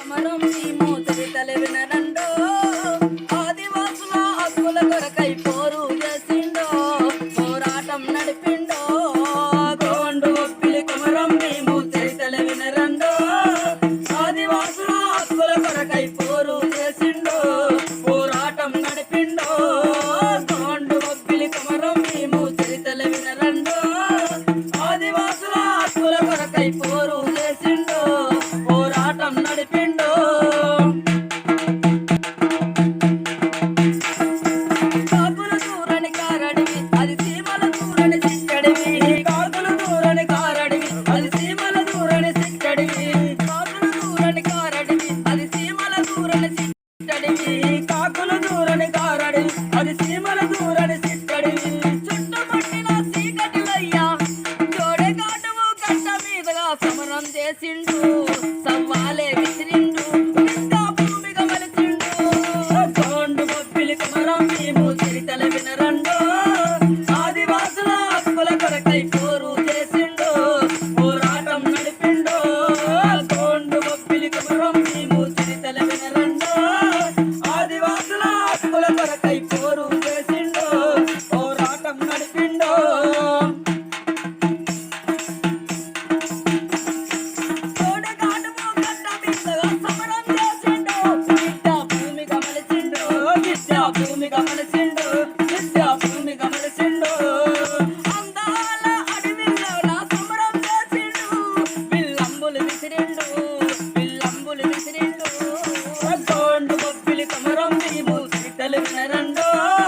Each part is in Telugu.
సమరం ఈ మోసరి తలవినరండో ఆదివాసుల హక్కుల కొరకై పోరు చేసిండో. పోరాటం నడిపిండో. గోండు పిలికమరం కుమరం ఈ మోసరి తలవినరండో ఆదివాసుల హక్కుల కొరకై పోరు చేసిండో. పోరాటం నడిపిండో. గోండు పిలికమరం కుమరం ఈ మోసరి తలవినరండో ఆదివాసుల హక్కుల కొరకై పోరు చేసిండో. దూరని అది సీమల దూరని సిక్కడివి చుట్టుపట్టిన చీకటిలయ్యా. జోడె కాటువు గట్ట మీదగా సమరం చేసిండు. సవ్వాలే విసిరిండు. భూమిగా మలిచిండు. బొబ్బిలి మేము చరితల వినరండు. భూమి గమనించిండు. విద్యా భూమి గమనించిండు. అందాల అడవిలోన సమరం చేసిండు. విల్లంబులు విసిరిండు. విల్లంబులు విసిరిండు. గోండు బొబ్బిలి కమరం మేము సీతలు వినరండు.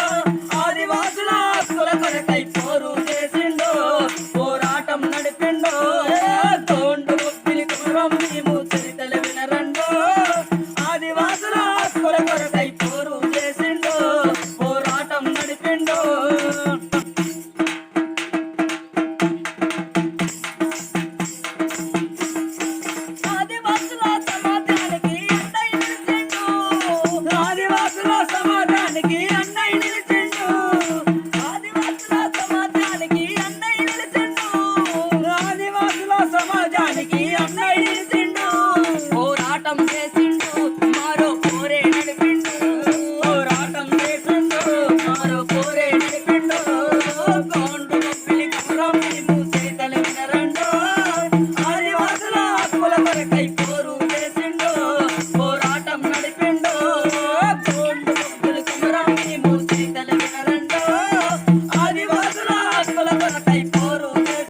నడిపిండు